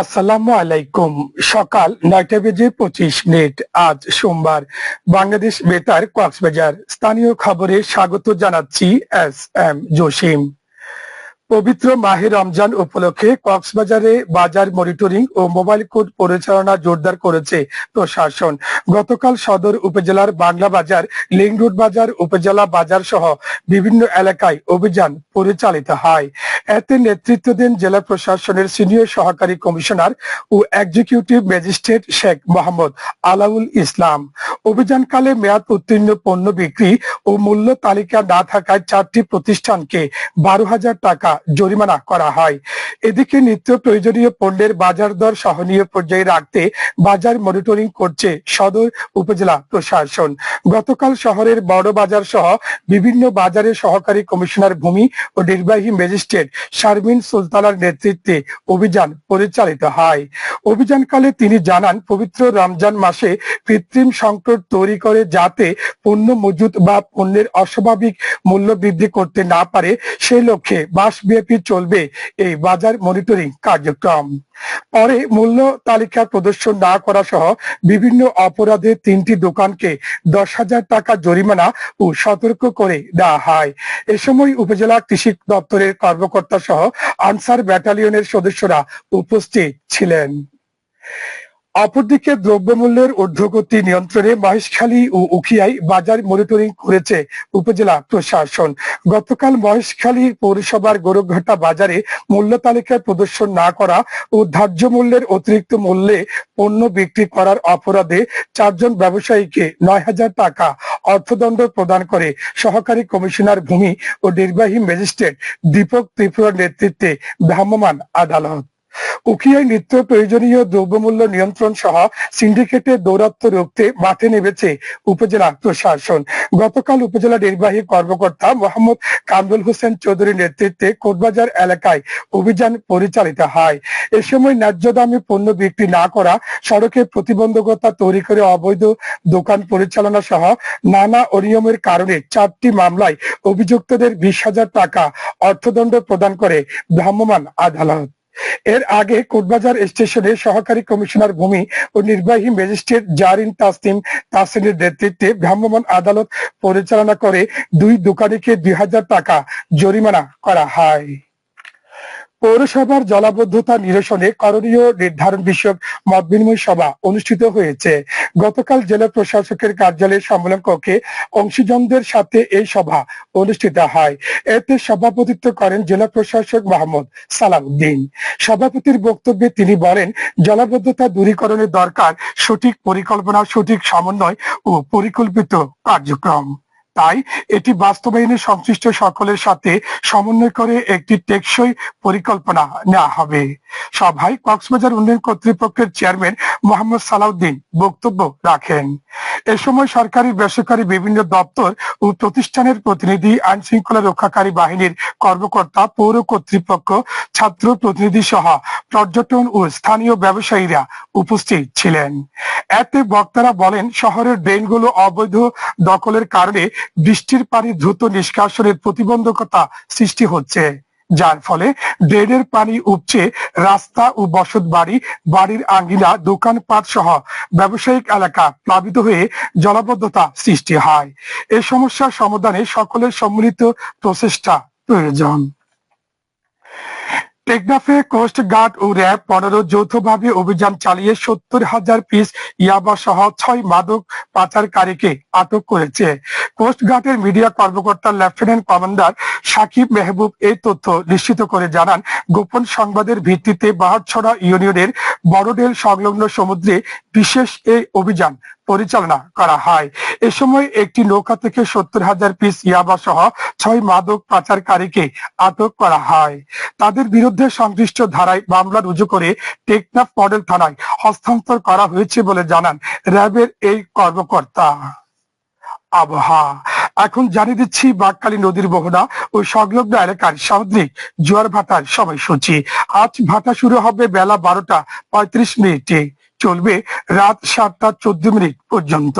আসসালামু আলাইকুম। সকাল নয়টা বেজে পঁচিশ মিনিট। আজ সোমবার। বাংলাদেশ বেতার, কক্সবাজার। স্থানীয় খবরে স্বাগত জানাচ্ছি এস এম জসিম। পবিত্র মাহে রমজান উপলক্ষে কক্সবাজারে বাজার মনিটরিং ও মোবাইল কোড পরিচালনা জোরদার করেছে প্রশাসন। গতকাল সদর উপজেলার বাংলা বাজার লিং রোড বাজার, উপজেলা বাজার সহ বিভিন্ন এলাকায় অভিযান পরিচালিত হয়। এতে নেতৃত্ব দেন জেলা প্রশাসনের সিনিয়র সহকারী কমিশনার ও এক্সিকিউটিভ ম্যাজিস্ট্রেট শেখ মোহাম্মদ আলাউল ইসলাম। অভিযানকালে মেয়াদ উত্তীর্ণ পণ্য বিক্রি ও মূল্য তালিকা না থাকায় চারটি প্রতিষ্ঠানকে বারো হাজার টাকা জরিমানা করা হয়। এদিকে নিত্য প্রয়োজনীয় পণ্যের বাজার দর সহনীয় পর্যায়ে রাখতে বাজার মনিটরিং করছে সদর উপজেলা প্রশাসন। গতকাল শহরের বড় বাজার সহ বিভিন্ন বাজারের সহকারী কমিশনার ভূমি ও নির্বাহী ম্যাজিস্ট্রেট শারমিন সুলতানার নেতৃত্বে অভিযান পরিচালিত হয়। অভিযানকালে তিনি জানান, পবিত্র রমজান মাসে কৃত্রিম সংকট তৈরি করে যাতে পণ্য মজুত বা পণ্যের অস্বাভাবিক মূল্য বৃদ্ধি করতে না পারে সেই লক্ষ্যে মাসব্যাপী চলবে এই বাজার মনিটরিং কার্যক্রম। পরে মূল্য তালিকা প্রদর্শন না করা সহ বিভিন্ন অপরাধে তিনটি দোকানকে দশ হাজার টাকা জরিমানা ও সতর্ক করে দেওয়া হয়। এ সময় উপজেলা কৃষি দপ্তরের কর্মকর্তা সহ আনসার ব্যাটালিয়নের সদস্যরা উপস্থিত ছিলেন। অপরদিকে দ্রব্যমূল্যের ঊর্ধ্বগতি নিয়ন্ত্রণে মহেশখালী ও উখিয়ায় বাজার মনিটরিং করেছে উপজেলা প্রশাসন। গতকাল মহেশখালী পৌরসভার গোরখঘাটা বাজারে মূল্য তালিকায় প্রদর্শন না করা ও ধার্য মূল্যের অতিরিক্ত মূল্যে পণ্য বিক্রি করার অপরাধে চারজন ব্যবসায়ীকে নয় হাজার টাকা অর্থদণ্ড প্রদান করে সহকারী কমিশনার ভূমি ও নির্বাহী ম্যাজিস্ট্রেট দীপক ত্রিপুরার নেতৃত্বে ভ্রাম্যমাণ আদালত। উখিয়ায় নিত্য প্রয়োজনীয় দ্রব্যমূল্য নিয়ন্ত্রণ সহ সিন্ডিকেটের দৌরাত্ম রুখতে মাঠে নেমেছে উপজেলা প্রশাসন। গতকাল উপজেলা নির্বাহী কর্মকর্তা মোহাম্মদ কামরুল হোসেন চৌধুরীর নেতৃত্বে কোটবাজার এলাকায় অভিযান পরিচালিত হয়। এ সময় ন্যায্য দামে পণ্য বিক্রি না করা, সড়কে প্রতিবন্ধকতা তৈরি করে অবৈধ দোকান পরিচালনা সহ নানা অনিয়মের কারণে চারটি মামলায় অভিযুক্তদের বিশ হাজার টাকা অর্থদণ্ড প্রদান করে ভ্রাম্যমাণ আদালত। এর আগে কোটবাজার স্টেশনে সহকারী কমিশনার ভূমি ও নির্বাহী ম্যাজিস্ট্রেট জারিন তাসিম তাসিনের নেতৃত্বে ভ্রাম্যমাণ আদালত পরিচালনা করে দুই দোকানিকে দুই হাজার টাকা জরিমানা করা হয়। পৌরসভার জলাবদ্ধতা নিরসনে করণীয় নির্ধারণ বিষয়ক মত বিনিময় সভা অনুষ্ঠিত হয়েছে। গতকাল জেলা প্রশাসকের কার্যালয়ের সম্মেলন কক্ষে অংশীজনদের সাথে এই সভা অনুষ্ঠিত হয়। এতে সভাপতিত্ব করেন জেলা প্রশাসক মোহাম্মদ সালাউদ্দিন সভাপতির বক্তব্যে তিনি বলেন, জলাবদ্ধতা দূরীকরণের দরকার সঠিক পরিকল্পনা, সঠিক সমন্বয় ও পরিকল্পিত কার্যক্রম। তাই এটি বাস্তবায়নে সংশ্লিষ্ট সকলের সাথে সমন্বয় করে একটি টেকসই পরিকল্পনা নেওয়া হবে। সভায় কক্সবাজার উন্নয়ন কর্তৃপক্ষের চেয়ারম্যান মোহাম্মদ সালাউদ্দিন বক্তব্য রাখেন। এ সময় সরকারি বেসরকারি বিভিন্ন দপ্তর ও প্রতিষ্ঠানের প্রতিনিধি আইন শৃঙ্খলা রক্ষাকারী বাহিনীর কর্মকর্তা, পৌর কর্তৃপক্ষ, ছাত্র প্রতিনিধি সহ পর্যটন ও স্থানীয় ব্যবসায়ীরা উপস্থিত ছিলেন। এতে বক্তারা বলেন, শহরের ড্রেনগুলো অবৈধ দখলের কারণে বৃষ্টির পানি দ্রুত নিষ্কাশনের প্রতিবন্ধকতা সৃষ্টি হচ্ছে। যার ফলে ড্রেনের পানি উপচে রাস্তা ও বসত বাড়ি, বাড়ির আঙ্গিনা দোকানপাট সহ ব্যবসায়িক এলাকা প্লাবিত হয়ে জলাবদ্ধতা সৃষ্টি হয়। এই সমস্যার সমাধানে সকলের সম্মিলিত প্রচেষ্টা প্রয়োজন। টেকনাফে কোস্ট গার্ড ও র্যাব পনেরো যৌথভাবে অভিযান চালিয়ে সত্তর হাজার পিস ইয়াবা সহ ছয় মাদক পাচারকারীকে আটক করেছে। কোস্ট গার্ডের মিডিয়া কর্মকর্তা লেফটেন্যান্ট কমান্ডার সাকিব মেহবুব এই তথ্য নিশ্চিত করে জানান, গোপন সংবাদের ভিত্তিতে বাহারছড়া ইউনিয়নের বড়ডেল সংলগ্ন সমুদ্রে বিশেষ এই অভিযান পরিচালনা করা হয়। এ সময় একটি নৌকা থেকে সত্তর হাজার পিস ইয়াবা সহ ছয় মাদক পাচারকারীকে আটক করা হয়। তাদের বিরুদ্ধে সংশ্লিষ্ট ধারায় মামলা রুজু করে টেকনাফ মডেল থানায় হস্তান্তর করা হয়েছে বলে জানান র্যাবের এই কর্মকর্তা। আবহাওয়া। এখন জানিয়ে দিচ্ছি বাঘকালী নদীর বহনা ও সংলগ্ন এলাকার সামুদ্রিক জোয়ার ভাটার সময়সূচি। আজ ভাটা শুরু হবে বেলা বারোটা পঁয়ত্রিশ মিনিটে। চলবে রাত সাতটা চোদ্দ মিনিট পর্যন্ত।